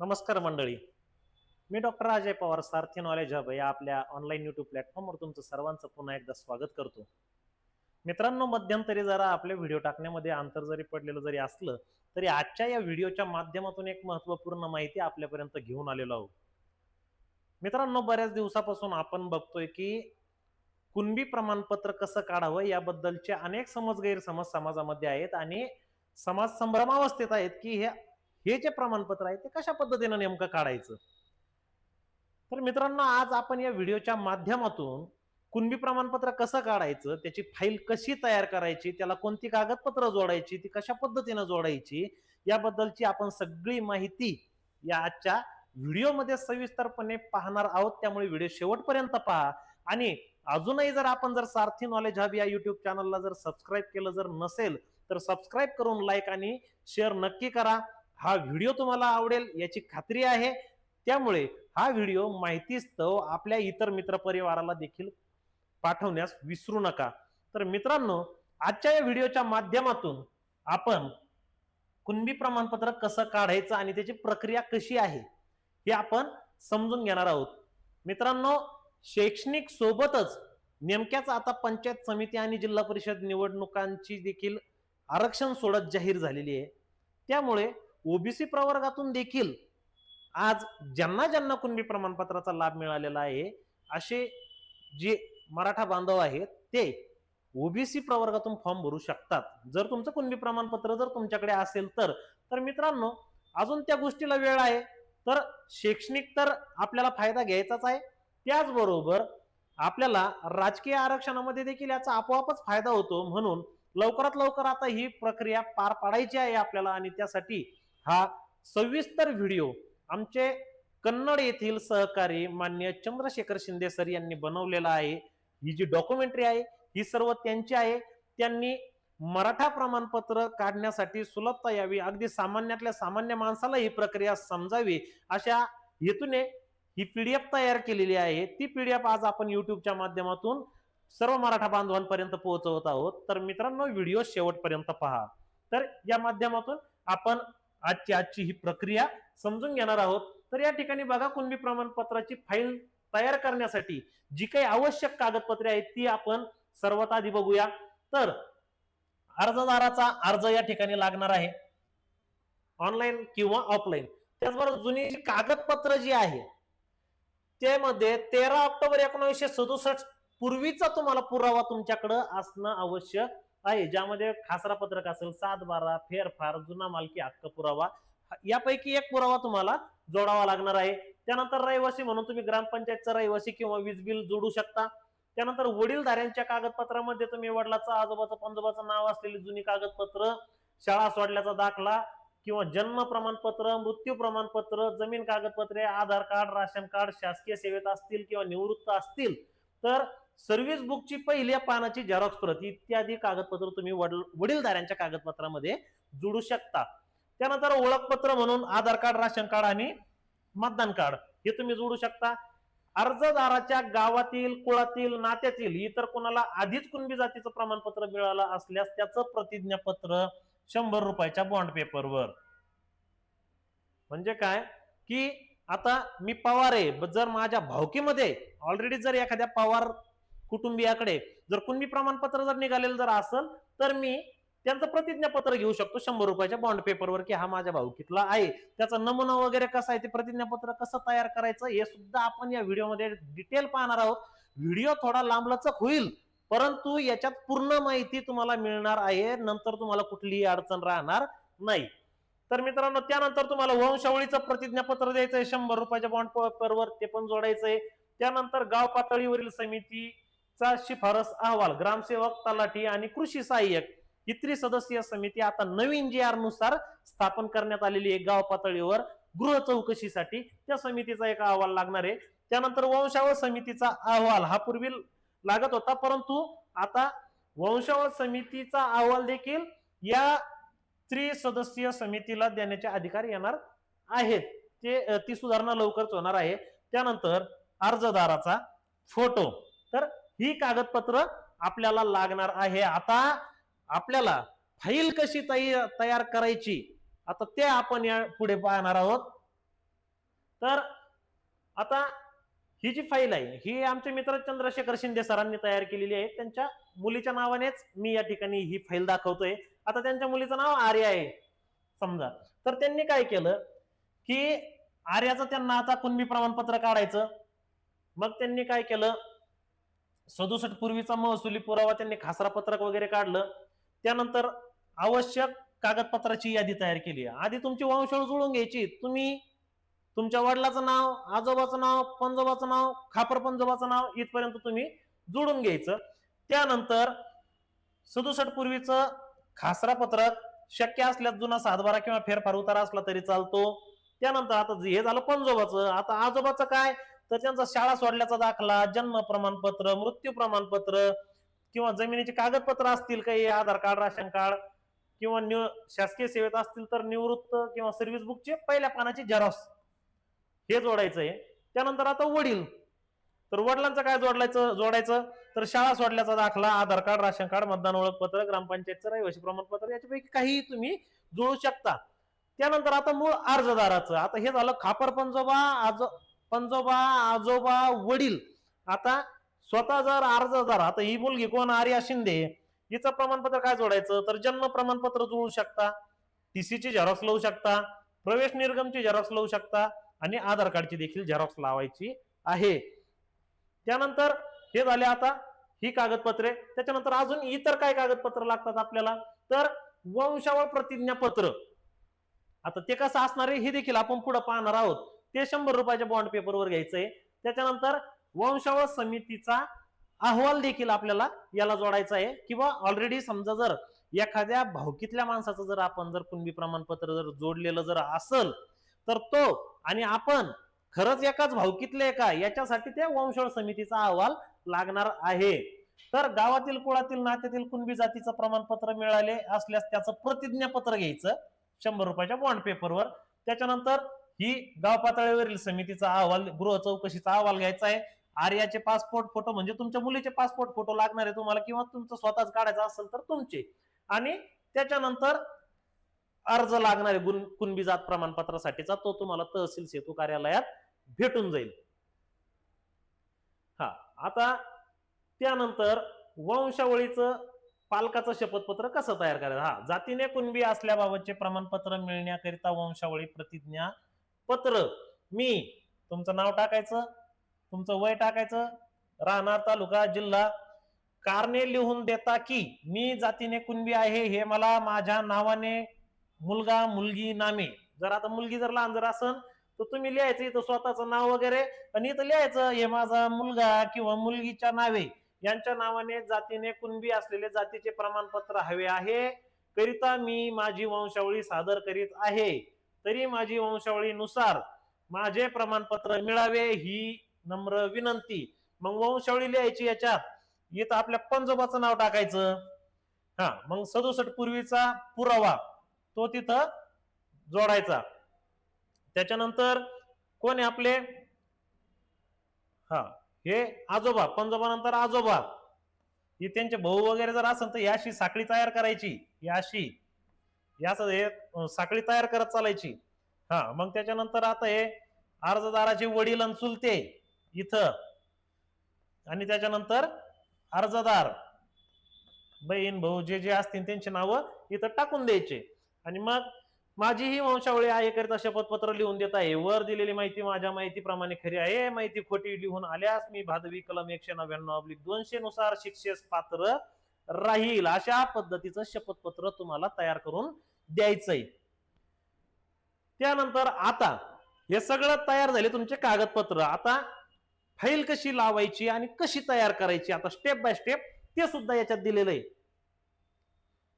नमस्कार मंडळी. मी doctor Ajay Pawar Sarathi knowledge hub या आपल्या ऑनलाईन युट्यूब प्लॅटफॉर्मवर तुमचं सर्वांचं पुन्हा एकदा स्वागत करतो. मित्रांनो मध्यंतरी जरा आपले व्हिडिओ टाकण्यामध्ये अंतर जरी पडलेलं जरी असलं तरी आजच्या या व्हिडिओच्या माध्यमातून एक महत्त्वपूर्ण माहिती आपल्यापर्यंत घेऊन आलेलो आहोत. मित्रांनो बऱ्याच दिवसापासून आपण बघतोय की कुणबी प्रमाणपत्र कसं काढावं याबद्दलचे अनेक समज गैरसमज समाजामध्ये आहेत आणि समाज संभ्रमावस्थेत आहेत की हे हे जे प्रमाणपत्र आहे ते कशा पद्धतीनं नेमकं काढायचं? तर मित्रांनो आज आपण या व्हिडिओच्या माध्यमातून कुणबी प्रमाणपत्र कसं काढायचं त्याची फाईल कशी तयार करायची त्याला कोणती कागदपत्र जोडायची ती कशा पद्धतीनं जोडायची याबद्दलची आपण सगळी माहिती या आजच्या व्हिडिओमध्ये सविस्तरपणे पाहणार आहोत. त्यामुळे व्हिडिओ शेवटपर्यंत पहा. आणि अजूनही जर आपण जर सारथी नॉलेज हब या युट्यूब चॅनलला जर सबस्क्राईब केलं जर नसेल तर सबस्क्राईब करून लाईक आणि शेअर नक्की करा. हा व्हिडिओ तुम्हाला आवडेल याची खात्री आहे. त्यामुळे हा व्हिडिओ माहितीस्तव आपल्या इतर मित्रपरिवाराला देखील पाठवण्यास विसरू नका. तर मित्रांनो आजच्या या व्हिडिओच्या माध्यमातून आपण कुणबी प्रमाणपत्र कसं काढायचं आणि त्याची प्रक्रिया कशी आहे हे आपण समजून घेणार आहोत. मित्रांनो शैक्षणिक सोबतच नेमक्याच आता पंचायत समिती आणि जिल्हा परिषद निवडणुकांची देखील आरक्षण सोडत जाहीर झालेली आहे. त्यामुळे ओबीसी प्रवर्गातून देखील आज ज्यांना ज्यांना कुणबी प्रमाणपत्राचा लाभ मिळालेला आहे असे जे मराठा बांधव आहेत ते ओबीसी प्रवर्गातून फॉर्म भरू शकतात. जर तुमचं कुणबी प्रमाणपत्र जर तुमच्याकडे असेल तर तर मित्रांनो अजून त्या गोष्टीला वेळ आहे. तर शैक्षणिक तर आपल्याला फायदा घ्यायचाच आहे. त्याचबरोबर आपल्याला राजकीय आरक्षणामध्ये देखील याचा आपोआपच फायदा होतो. म्हणून लवकरात लवकर आता ही प्रक्रिया पार पाडायची आहे आपल्याला आणि त्यासाठी हा सविस्तर व्हिडिओ आमचे कन्नड येथील सहकारी मान्य चंद्रशेखर शिंदे सर यांनी बनवलेला आहे. ही जी डॉक्युमेंटरी आहे ही सर्व त्यांची आहे. त्यांनी मराठा प्रमाणपत्र काढण्यासाठी सुलभता यावी अगदी सामान्यातल्या सामान्य माणसाला ही प्रक्रिया समजावी अशा हेतूने ही पीडीएफ तयार केलेली आहे. ती पीडीएफ आज आपण युट्यूबच्या माध्यमातून सर्व मराठा बांधवांपर्यंत पोहोचवत आहोत. तर मित्रांनो व्हिडिओ शेवटपर्यंत पहा. तर या माध्यमातून आपण आजची आजची ही प्रक्रिया समजून घेणार आहोत. तर या ठिकाणी बघा कुणबी प्रमाणपत्राची फाईल तयार करण्यासाठी जी काही आवश्यक कागदपत्रे आहेत ती आपण सर्वात आधी बघूया. तर अर्जदाराचा अर्ज या ठिकाणी लागणार आहे. ऑनलाईन किंवा ऑफलाईन. त्याचबरोबर जुनी जी कागदपत्र जी आहे त्यामध्ये तेरा ऑक्टोबर एकोणीसशे सदुसष्ट पूर्वीचा तुम्हाला पुरावा तुमच्याकडं असणं आवश्यक आहे ज्यामध्ये खासरा पत्रक असेल सात बारा फेरफार जुना मालकी हक्क पुरावा यापैकी एक पुरावा तुम्हाला जोडावा लागणार आहे. त्यानंतर रहिवासी म्हणून तुम्ही ग्रामपंचायतचा रहिवासी किंवा वीज बिल जोडू शकता. त्यानंतर वडीलधाऱ्यांच्या कागदपत्रामध्ये तुम्ही वडिलाचं आजोबाचं पंजोबाचं नाव असलेली जुनी कागदपत्र शाळा सोडल्याचा दाखला किंवा जन्म प्रमाणपत्र मृत्यू प्रमाणपत्र जमीन कागदपत्रे आधार कार्ड राशन कार्ड शासकीय सेवेत असतील किंवा निवृत्त असतील तर सर्व्हिस बुकची पहिल्या पानाची झेरॉक्स प्रत इत्यादी कागदपत्र तुम्ही वडील वडीलधाऱ्यांच्या कागदपत्रामध्ये जोडू शकता. त्यानंतर ओळखपत्र म्हणून आधार कार्ड राशन कार्ड आणि मतदान कार्ड हे तुम्ही जोडू शकता. अर्जदाराच्या गावातील कुळातील नात्यातील इतर कोणाला आधीच कुणबी जातीचं प्रमाणपत्र मिळालं असल्यास त्याचं प्रतिज्ञापत्र शंभर रुपयाच्या बॉन्ड पेपरवर म्हणजे काय? की आता मी पवार आहे. जर माझ्या भावकीमध्ये ऑलरेडी जर एखाद्या पवार कुटुंबियाकडे. जर कुणबी प्रमाणपत्र जर निघालेलं जर असेल तर मी त्यांचं प्रतिज्ञापत्र घेऊ शकतो शंभर रुपयाच्या बॉन्ड पेपरवर की हा माझ्या भाऊकीतला आहे. त्याचा नमुना वगैरे कसा आहे ते प्रतिज्ञापत्र कसं तयार करायचं हे सुद्धा आपण या व्हिडिओमध्ये डिटेल पाहणार आहोत. व्हिडिओ थोडा लांबलचक होईल परंतु याच्यात पूर्ण माहिती तुम्हाला मिळणार आहे. नंतर तुम्हाला कुठलीही अडचण राहणार नाही. तर मित्रांनो त्यानंतर तुम्हाला वंशावळीचं प्रतिज्ञापत्र द्यायचंय. शंभर रुपयाच्या बॉन्ड पेपरवर ते पण जोडायचंय. त्यानंतर गाव पातळीवरील समिती चा शिफारस अहवाल ग्रामसेवक तलाठी आणि कृषी सहाय्यक ही त्रिसदस्यीय समिती आता नवीन जी आरनुसार स्थापन करण्यात आलेली आहे गाव पातळीवर गृह चौकशीसाठी त्या समितीचा एक अहवाल लागणार आहे. त्यानंतर वंशावळ समितीचा अहवाल हा पूर्वी लागत होता परंतु आता वंशावळ समितीचा अहवाल देखील या त्रिसदस्यीय समितीला देण्याचे अधिकार येणार आहेत. ते ती सुधारणा लवकरच होणार आहे. त्यानंतर अर्जदाराचा फोटो. तर ही कागदपत्र आपल्याला लागणार आहे. आता आपल्याला फाईल कशी तयार तयार करायची? आता ते आपण या पुढे पाहणार आहोत. तर आता ही जी फाईल आहे ही आमचे मित्र चंद्रशेखर शिंदे सरांनी तयार केलेली आहे. त्यांच्या मुलीच्या नावानेच मी या ठिकाणी ही फाईल दाखवतोय. आता त्यांच्या मुलीचं नाव आर्या आहे. समजा. तर त्यांनी काय केलं की आर्याचं त्यांना आता कुणबी प्रमाणपत्र काढायचं. मग त्यांनी काय केलं? सदुसष्ट पूर्वीचा महसुली पुरावा त्यांनी खासरा पत्रक वगैरे काढलं. त्यानंतर आवश्यक कागदपत्राची यादी तयार केली. आधी तुमची वंशावळ जुळून घ्यायची. तुम्ही तुमच्या वडिलाचं नाव आजोबाचं नाव पंजोबाचं नाव खापर पंजोबाचं नाव इथपर्यंत तुम्ही जोडून घ्यायचं. त्यानंतर सदुसष्ट पूर्वीचं खासरा पत्रक शक्य असल्यास जुना सातबारा किंवा फेरफार उतारा असला तरी चालतो. त्यानंतर आता हे झालं पंजोबाचं. आता आजोबाचं काय? तर त्यांचा शाळा सोडल्याचा दाखला जन्म प्रमाणपत्र मृत्यू प्रमाणपत्र किंवा जमिनीचे कागदपत्र असतील काही आधार कार्ड राशन कार्ड किंवा निव शासकीय सेवेत असतील तर निवृत्त किंवा सर्व्हिस बुकचे पहिल्या पानाची झेरॉक्स हे जोडायचं आहे त्यानंतर आता वडील. तर वडिलांचं काय जोडलायचं? जोडायचं. तर शाळा सोडल्याचा दाखला आधार कार्ड राशन कार्ड मतदान ओळखपत्र ग्रामपंचायतचं रहिवासी प्रमाणपत्र याच्यापैकी काही तुम्ही जोडू शकता. त्यानंतर आता मूळ अर्जदाराचं. आता हे झालं खापर पंजोबा आज पंजोबा आजोबा वडील. आता स्वतः जर अर्जदार आता ही मुलगी कोण? आर्या शिंदे. हिचं प्रमाणपत्र काय जोडायचं? तर जन्म प्रमाणपत्र जोडू शकता. टीसीची झेरॉक्स लावू शकता. प्रवेश निर्गमची झेरॉक्स लावू शकता. आणि आधार कार्डची देखील झेरॉक्स लावायची आहे. त्यानंतर हे झाले आता ही कागदपत्रे. त्याच्यानंतर अजून इतर काय कागदपत्र लागतात आपल्याला? तर वंशावळ प्रतिज्ञापत्र. आता ते कसं असणार आहे हे देखील आपण पुढे पाहणार आहोत. ते शंभर रुपयाच्या बॉन्ड पेपरवर घ्यायचंय. त्याच्यानंतर वंशावळ समितीचा अहवाल देखील आपल्याला याला जोडायचा आहे. किंवा ऑलरेडी समजा जर एखाद्या भावकीतल्या माणसाचं जर आपण जर कुणबी प्रमाणपत्र जर जोडलेलं जर असल तर तो आणि आपण खरंच एकाच भावकीतले का? याच्यासाठी त्या वंशवळ समितीचा अहवाल लागणार आहे. तर गावातील कुळातील नात्यातील कुणबी जातीचं प्रमाणपत्र मिळाले असल्यास त्याचं प्रतिज्ञापत्र घ्यायचं. शंभर रुपयाच्या बॉन्ड पेपरवर त्याच्यानंतर ही गाव पातळीवरील समितीचा अहवाल गृह चौकशीचा अहवाल घ्यायचा आहे. आर्याचे पासपोर्ट फोटो म्हणजे तुमच्या मुलीचे पासपोर्ट फोटो लागणार आहे तुम्हाला किंवा तुमचं स्वतःच काढायचं असेल तर तुमचे. आणि त्याच्यानंतर अर्ज लागणार आहे कुणबी जात प्रमाणपत्रासाठीचा तो तुम्हाला तहसील सेतू कार्यालयात भेटून जाईल. हा आता त्यानंतर वंशावळीचं पालकाचं शपथपत्र कसं तयार करायचं? हा जातीने कुणबी असल्याबाबतचे प्रमाणपत्र मिळण्याकरिता वंशावळी प्रतिज्ञा पत्र. मी तुमचं नाव टाकायचं तुमचं वय टाकायचं राहणार तालुका जिल्हा. कारणे लिहून देता की मी जातीने कुणबी आहे हे मला माझ्या नावाने मुलगा मुलगी नामे. जर आता मुलगी जर लहान जर असन तर तुम्ही लिहायचं इथं स्वतःचं नाव वगैरे आणि इथं लिहायचं हे माझा मुलगा किंवा मुलगीच्या नावे. यांच्या नावाने जातीने कुणबी असलेले जातीचे प्रमाणपत्र हवे आहे करिता मी माझी वंशावळी सादर करीत आहे. तरी माझी वंशावळीनुसार माझे प्रमाणपत्र मिळावे ही नम्र विनंती. मग वंशावळी लिहायची याच्यात? इथं आपल्या पंजोबाचं नाव टाकायचं. हा मग सदुसष्ट पूर्वीचा पुरावा तो तिथं जोडायचा. त्याच्यानंतर कोण आहे आपले? हा हे आजोबा पंजोबानंतर आजोबा. हे त्यांचे भाऊ वगैरे जर असेल तर याशी साखळी तयार करायची याशी. याच हे साखळी तयार करत चालायची. हा मग त्याच्यानंतर आता हे अर्जदाराचे वडील आणि चुलते इथं. आणि त्याच्यानंतर अर्जदार बहीण भाऊ जे जे असतील त्यांची नावं इथं टाकून द्यायचे. आणि मग माझी ही वंशावळी आहे करीता शपथपत्र लिहून देत आहे. वर दिलेली माहिती माझ्या माहितीप्रमाणे खरी आहे. माहिती खोटी लिहून आल्यास मी भादवी कलम एकशे नव्याण्णव अब्लिक दोनशे नुसार शिक्षेस पात्र राहील. अशा पद्धतीचं शपथपत्र तुम्हाला तयार करून द्यायचंय. त्यानंतर आता हे सगळं तयार झाले तुमचे कागदपत्र. आता फाईल कशी लावायची आणि कशी तयार करायची? आता स्टेप बाय स्टेप ते सुद्धा याच्यात दिलेलं आहे.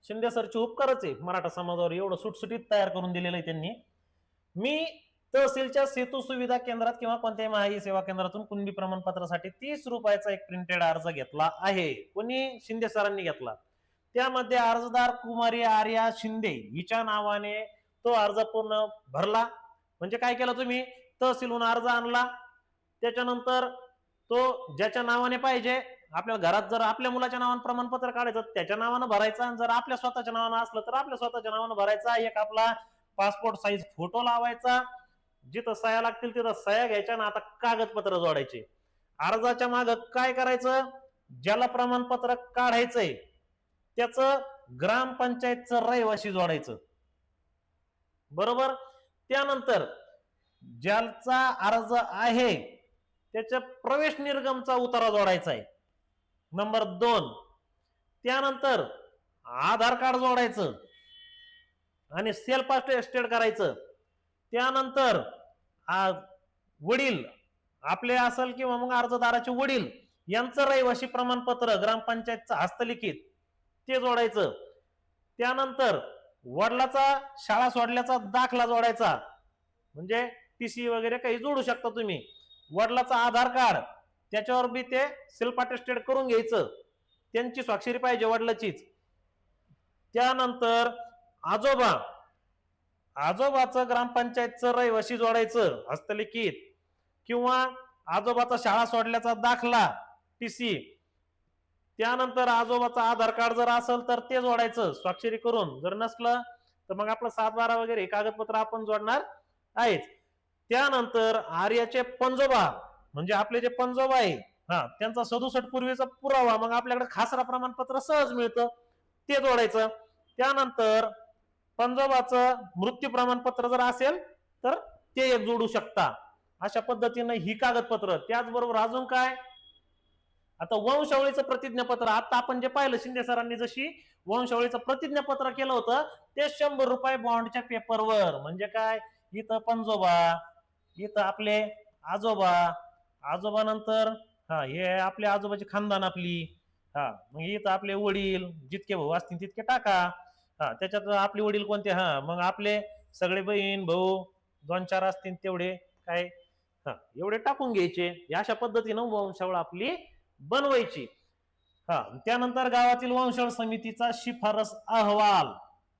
शिंदे सरचे उपकारच आहे. मराठा समाजावर एवढं सुटसुटीत तयार करून दिलेलं आहे त्यांनी. मी तहसीलच्या सेतू सुविधा केंद्रात किंवा कोणत्याही महाई सेवा केंद्रातून कुणबी प्रमाणपत्रासाठी तीस रुपयाचा एक प्रिंटेड अर्ज घेतला आहे. कोणी? शिंदे सरांनी घेतला. त्यामध्ये अर्जदार कुमारी आर्या शिंदे हिच्या नावाने तो अर्ज पूर्ण भरला. म्हणजे काय केलं तुम्ही? तहसीलहून अर्ज आणला. त्याच्यानंतर तो ज्याच्या नावाने पाहिजे आपल्या घरात जर आपल्या मुलाच्या नावानं प्रमाणपत्र काढायचं त्याच्या नावानं भरायचं आणि जर आपल्या स्वतःच्या नावानं असलं तर आपल्या स्वतःच्या नावानं भरायचा. एक आपला पासपोर्ट साईज फोटो लावायचा. जिथं सह्या लागतील तिथं सह्या घ्यायच्या ना आता कागदपत्र जोडायचे. अर्जाच्या माग काय करायचं? ज्याला प्रमाणपत्र काढायचंय त्याचं ग्रामपंचायतचं रहिवाशी जोडायचं. बरोबर? त्यानंतर ज्याचा अर्ज आहे त्याच्या प्रवेश निर्गमचा उतारा जोडायचा आहे. नंबर दोन. त्यानंतर आधार कार्ड जोडायचं आणि सेल्फ एस्टेट करायचं. त्यानंतर वडील आपले असेल किंवा मग अर्जदाराचे वडील यांचं रहिवाशी प्रमाणपत्र ग्रामपंचायतचं हस्तलिखित ते जोडायचं. त्यानंतर वडिलाचा शाळा सोडल्याचा दाखला जोडायचा. म्हणजे टी सी वगैरे काही जोडू शकता तुम्ही. वडिलाचा आधार कार्ड त्याच्यावर बी ते सेल्फ अटेस्टेड करून घ्यायचं. त्यांची स्वाक्षरी पाहिजे वडिलाचीच. त्यानंतर आजोबा आजोबाचं ग्रामपंचायतचं रहिवाशी जोडायचं हस्तलिखित. किंवा आजोबाचा शाळा सोडल्याचा दाखला टी सी त्यानंतर आजोबाचा आधार कार्ड जर असेल तर ते जोडायचं स्वाक्षरी करून. जर नसलं तर मग आपलं सात बारा वगैरे हे कागदपत्र आपण जोडणार आहेच त्यानंतर आर्याचे पंजोबा म्हणजे आपले जे पंजोबा आहे हा त्यांचा सदुसठ पूर्वीचा पुरावा मग आपल्याकडे खासरा प्रमाणपत्र सहज मिळतं ते जोडायचं. त्यानंतर पंजोबाचं मृत्यू प्रमाणपत्र जर असेल तर ते एक जोडू शकता. अशा पद्धतीनं ही कागदपत्र. त्याचबरोबर अजून काय? आता वंशावळीचं प्रतिज्ञापत्र आता आपण जे पाहिलं शिंदे सरांनी जशी वंशावळीचं प्रतिज्ञापत्र केलं होतं ते शंभर रुपये बॉन्डच्या पेपरवर म्हणजे काय? इथं पंजोबा इथं आपले आजोबा आजोबा नंतर हा हे आपले आजोबाची खानदान आपली. हा मग इथं आपले वडील जितके भाऊ असतील तितके टाका. हा त्याच्यात आपले वडील कोणते? हा मग आपले सगळे बहीण भाऊ दोन चार असतील तेवढे काय? हा एवढे टाकून घ्यायचे. अशा पद्धतीनं वंशावळ आपली बनवायची. हा त्यानंतर गावातील वंशावळ समितीचा शिफारस अहवाल.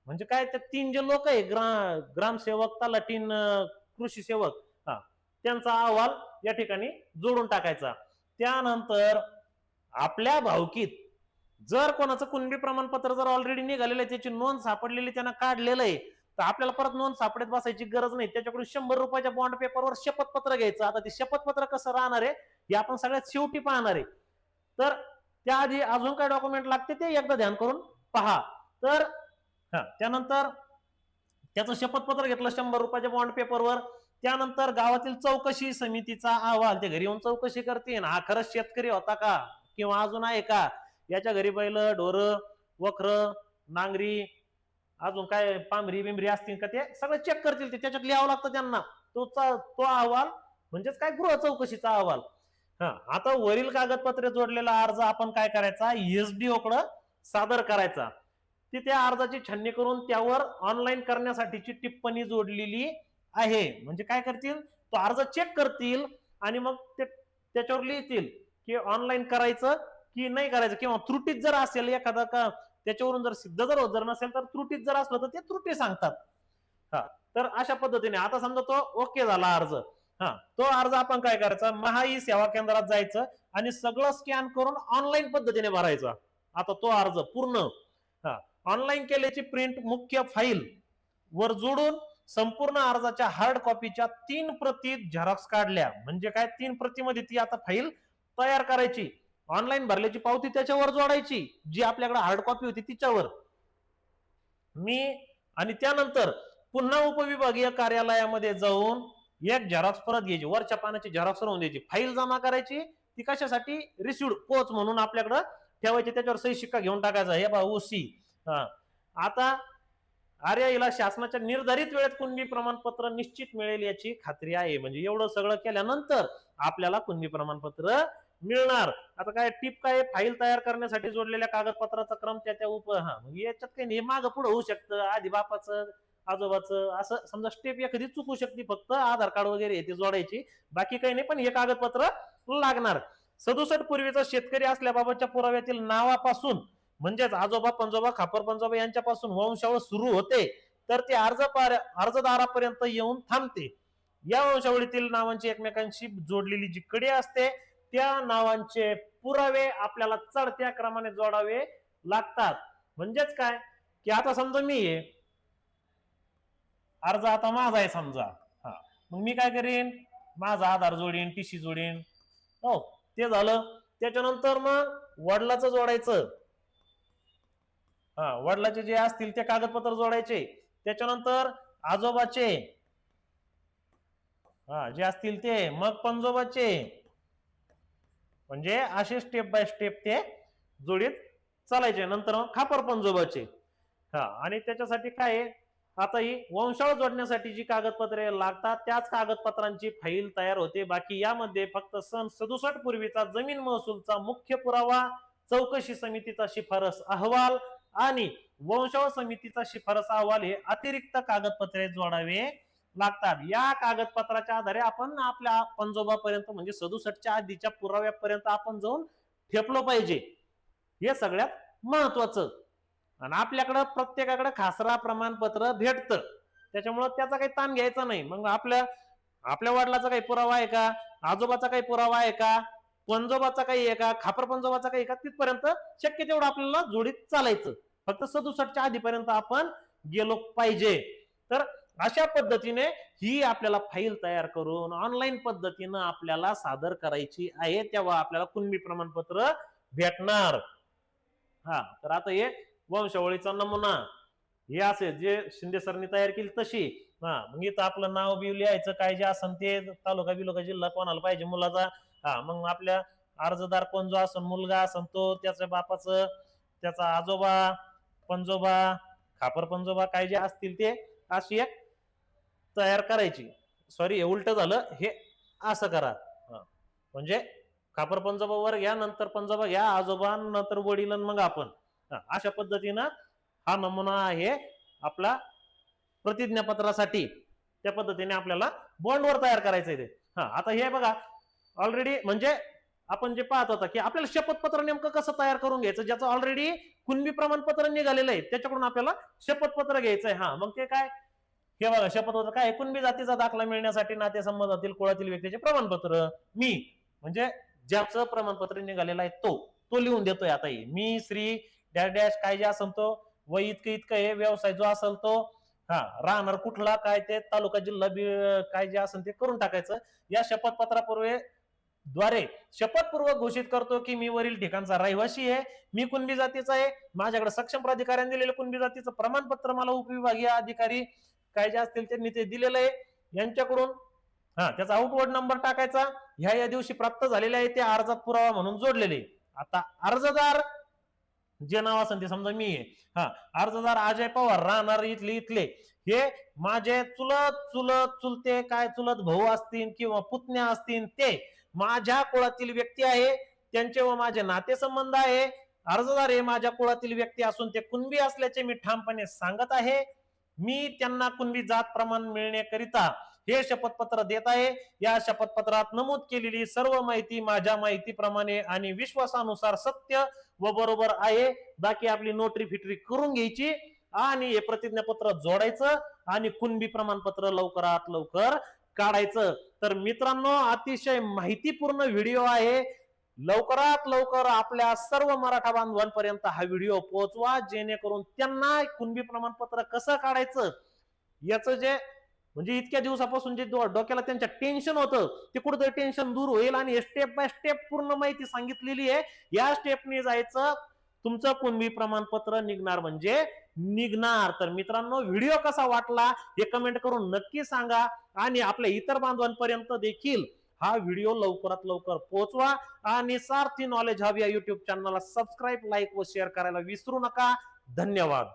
म्हणजे काय ते तीन जे लोक आहे ग्रा ग्रामसेवक तलाटीन कृषी सेवक हा त्यांचा अहवाल या ठिकाणी जोडून टाकायचा. त्यानंतर आपल्या भावकीत जर कोणाचं कुणबी प्रमाणपत्र जर ऑलरेडी निघालेलं आहे त्याची नोंद सापडलेली त्यांना काढलेलं आहे तर आपल्याला परत नोंद सापडत बसायची गरज नाही. त्याच्याकडून शंभर रुपयाच्या बॉन्ड पेपरवर शपथपत्र घ्यायचं. आता ते शपथपत्र कसं राहणार आहे हे आपण सगळ्यात शेवटी पाहणार आहे. तर त्याआधी अजून काय डॉक्युमेंट लागते ते एकदा ध्यान करून पहा. तर हा. त्यानंतर त्याचं शपथपत्र घेतलं शंभर रुपयाच्या बॉन्ड पेपरवर त्यानंतर गावातील चौकशी समितीचा अहवाल ते घरी येऊन चौकशी करतील. हा खरंच शेतकरी होता का? किंवा अजून आहे का? याच्या घरी बैल ढोर वखर नांगरी अजून काय पांबरी बिंबरी असतील का ते सगळं चेक करतील. ते त्याच्यात लिहावं लागतं त्यांना. तो तो अहवाल म्हणजेच काय? गृह चौकशीचा अहवाल. हा आता वरील कागदपत्रे जोडलेला अर्ज आपण काय करायचा? एसडीओ कडं सादर करायचा. ती त्या अर्जाची छाननी करून त्यावर ऑनलाईन करण्यासाठीची टिप्पणी जोडलेली आहे. म्हणजे काय करतील? तो अर्ज चेक करतील आणि मग ते त्याच्यावर लिहितील की ऑनलाईन करायचं की नाही करायचं? किंवा त्रुटीत जर असेल एखादा का त्याच्यावरून जर सिद्ध जर होत जर नसेल तर त्रुटीत जर असलं तर ते त्रुटी सांगतात. हा तर अशा पद्धतीने. आता समजा तो ओके झाला अर्ज. हा तो अर्ज आपण काय करायचा? महाई सेवा केंद्रात जायचं आणि सगळं स्कॅन करून ऑनलाईन पद्धतीने भरायचा. आता तो अर्ज पूर्ण. हा ऑनलाईन केल्याची प्रिंट मुख्य फाईल वर जोडून संपूर्ण अर्जाच्या हार्ड कॉपीच्या तीन प्रती झेरॉक्स काढल्या. म्हणजे काय? तीन प्रतीमध्ये ती आता फाईल तयार करायची. ऑनलाईन भरल्याची पावती त्याच्यावर जोडायची. जी आपल्याकडे हार्ड कॉपी होती तिच्यावर. मी आणि त्यानंतर पुन्हा उपविभागीय कार्यालयामध्ये जाऊन एक झेरॉक्स परत घ्यायची वरच्या पानाची झेरॉक्स राहून द्यायची. फाईल जमा करायची ती कशासाठी? रिसिव्ड पोच म्हणून आपल्याकडं ठेवायची त्याच्यावर सही शिक्का घेऊन टाकायचा. हे बा ओसी आता आर्याईला शासनाच्या निर्धारित वेळेत कुणबी प्रमाणपत्र निश्चित मिळेल याची खात्री आहे. म्हणजे एवढं सगळं केल्यानंतर आपल्याला कुणबी प्रमाणपत्र मिळणार. आता काय टिप काय फाईल तयार करण्यासाठी जोडलेल्या कागदपत्राचा क्रम त्या त्या उप हा याच्यात काही नाही मागं पुढे होऊ शकतं. आधी बापाचं आजोबाचं असं समजा स्टेप एखादी चुकू शकते फक्त आधार कार्ड वगैरे हे ते जोडायची. बाकी काही नाही पण हे कागदपत्र लागणार. सदुसष्ट पूर्वीचा शेतकरी असल्याबाबतच्या पुराव्यातील नावापासून म्हणजेच आजोबा पंजोबा खापर पंजोबा यांच्यापासून वंशावळ सुरू होते तर ते अर्ज अर्जदारापर्यंत येऊन थांबते. या वंशावळीतील नावांची एकमेकांशी जोडलेली जी कडी असते त्या नावांचे पुरावे आपल्याला चढत्या क्रमाने जोडावे लागतात. म्हणजेच काय? की आता समजा मी अर्ज आता माझा आहे समजा. हा. मग मी काय करीन? माझा आधार जोडीन टीसी जोडीन. हो ते झालं. त्याच्यानंतर मग वडिलाचं जोडायचं. हा वडिलाचे जे असतील ते कागदपत्र जोडायचे. त्याच्यानंतर आजोबाचे. हा जे असतील ते. मग पंजोबाचे. म्हणजे असे स्टेप बाय स्टेप ते जोडीत चालायचे. नंतर मग खापर पंजोबाचे. हा आणि त्याच्यासाठी काय आहे? आता ही वंशाळ जोडण्यासाठी जी कागदपत्रे लागतात त्याच कागदपत्रांची फाईल तयार होते. बाकी यामध्ये फक्त सन सदुसष्ट पूर्वीचा जमीन महसूलचा मुख्य पुरावा चौकशी समितीचा शिफारस अहवाल आणि वंशाळ समितीचा शिफारस अहवाल हे अतिरिक्त कागदपत्रे जोडावे लागतात. या कागदपत्राच्या आधारे आपण आपल्या पंजोबापर्यंत म्हणजे सदुसष्टच्या आधीच्या पुराव्यापर्यंत आपण जाऊन ठेपलो पाहिजे. हे सगळ्यात महत्वाचं. आणि आपल्याकडं प्रत्येकाकडे खासरा प्रमाणपत्र भेटतं. त्याच्यामुळं त्याचा काही ताण घ्यायचा नाही. मग आपल्या आपल्या वडिलाचा काही पुरावा आहे का? आजोबाचा काही पुरावा आहे का? पंजोबाचा काही आहे का? खापर पंजोबाचा काही का? तिथपर्यंत शक्य तेवढं आपल्याला जोडीत चालायचं. फक्त सदुसष्टच्या आधीपर्यंत आपण गेलो पाहिजे. तर अशा पद्धतीने ही आपल्याला फाईल तयार करून ऑनलाईन पद्धतीनं आपल्याला सादर करायची आहे. तेव्हा आपल्याला कुणबी प्रमाणपत्र भेटणार. हा तर आता हे वंशावळीचा नमुना. हे असे जे शिंदे सरनी तयार केली तशी. हा मग इथं आपलं नाव बिव लिहायचं काय जे असन ते तालुका बिलुका जिल्हा कोणाला पाहिजे मुलाचा. हा मग आपल्या अर्जदार कोण जो असन मुलगा असन तो त्याच्या बापाचं त्याचा आजोबा पंजोबा खापर पंजोबा काय जे असतील ते अशी एक तयार करायची. सॉरी हे उलट झालं हे असं करा. हा. म्हणजे खापर पंजोबावर घ्या नंतर पंजोबा घ्या आजोबा नंतर वडील मग आपण. अशा पद्धतीनं हा नमुना आहे आपला प्रतिज्ञापत्रासाठी. त्या पद्धतीने आपल्याला बॉन्डवर तयार करायचं आहे ते. हा आता हे बघा ऑलरेडी म्हणजे आपण जे पाहत होता की आपल्याला शपथपत्र नेमकं कसं तयार करून घ्यायचं ज्याचं ऑलरेडी कुणबी प्रमाणपत्र निघालेलं आहे त्याच्याकडून आपल्याला शपथपत्र घ्यायचं आहे हा मग ते काय? हे बघा शपथपत्र काय? कुणबी जातीचा दाखला मिळण्यासाठी नातेसंबंधातील कुळातील व्यक्तीचे प्रमाणपत्र. मी म्हणजे ज्याचं प्रमाणपत्र निघालेलं आहे तो तो लिहून देतोय आता मी श्री डॅश डॅश काय जे असेल तो व इतकं इतकं हे व्यवसाय जो असेल तो हा राहणार कुठला काय ते तालुका जिल्हा बी- काय जे असेल ते करून टाकायचं. या शपथपत्रापूर्वी द्वारे शपथपूर्वक घोषित करतो की मी वरील ठिकाणचा रहिवासी आहे मी कुणबी जातीचा आहे माझ्याकडे सक्षम प्राधिकाऱ्याने दिलेलं कुणबी जातीचं प्रमाणपत्र मला उपविभागीय अधिकारी काय जे असतील त्यांनी ते दिलेलं आहे. यांच्याकडून हा त्याचा आउटवर्ड नंबर टाकायचा. ह्या या दिवशी प्राप्त झालेला आहे ते अर्जात पुरावा म्हणून जोडलेले आता अर्जदार जे नाव असेल ते समजा मी आहे. हा अर्जदार अजय पवार राहणार इथले इथले. हे माझे चुलत चुलत चुलते काय चुलत भाऊ असतील किंवा पुतण्या असतील ते माझ्या कुळातील व्यक्ती आहे. त्यांचे व माझे नातेसंबंध आहे. अर्जदार हे माझ्या कुळातील व्यक्ती असून ते कुणबी असल्याचे मी ठामपणे सांगत आहे. मी त्यांना कुणबी जात प्रमाण मिळण्याकरिता हे शपथपत्र देत आहे. या शपथपत्रात नमूद केलेली सर्व माहिती माझ्या माहितीप्रमाणे आणि विश्वासानुसार सत्य व बरोबर आहे. बाकी आपली नोटरी फिटरी करून घ्यायची आणि हे प्रतिज्ञापत्र जोडायचं आणि कुणबी प्रमाणपत्र लवकरात लवकर काढायचं. तर मित्रांनो अतिशय माहितीपूर्ण व्हिडिओ आहे. लवकरात लवकर आपल्या सर्व मराठा बांधवांपर्यंत हा व्हिडिओ पोहोचवा जेणेकरून त्यांना कुणबी प्रमाणपत्र कसं काढायचं? याचं जे म्हणजे इतक्या दिवसापासून जे डोक्याला त्यांच्या टेन्शन होतं ते कुठेतरी टेन्शन दूर होईल आणि स्टेप बाय स्टेप पूर्ण माहिती सांगितलेली आहे. या स्टेपने जायचं तुमचं कुणबी प्रमाणपत्र निघणार म्हणजे निघणार. तर मित्रांनो व्हिडिओ कसा वाटला हे कमेंट करून नक्की सांगा. आणि आपल्या इतर बांधवांपर्यंत देखील हा व्हिडिओ लवकरात लवकर पोहोचवा. आणि सारथी नॉलेज हब या युट्यूब चॅनलला सबस्क्राईब लाईक व शेअर करायला विसरू नका. धन्यवाद.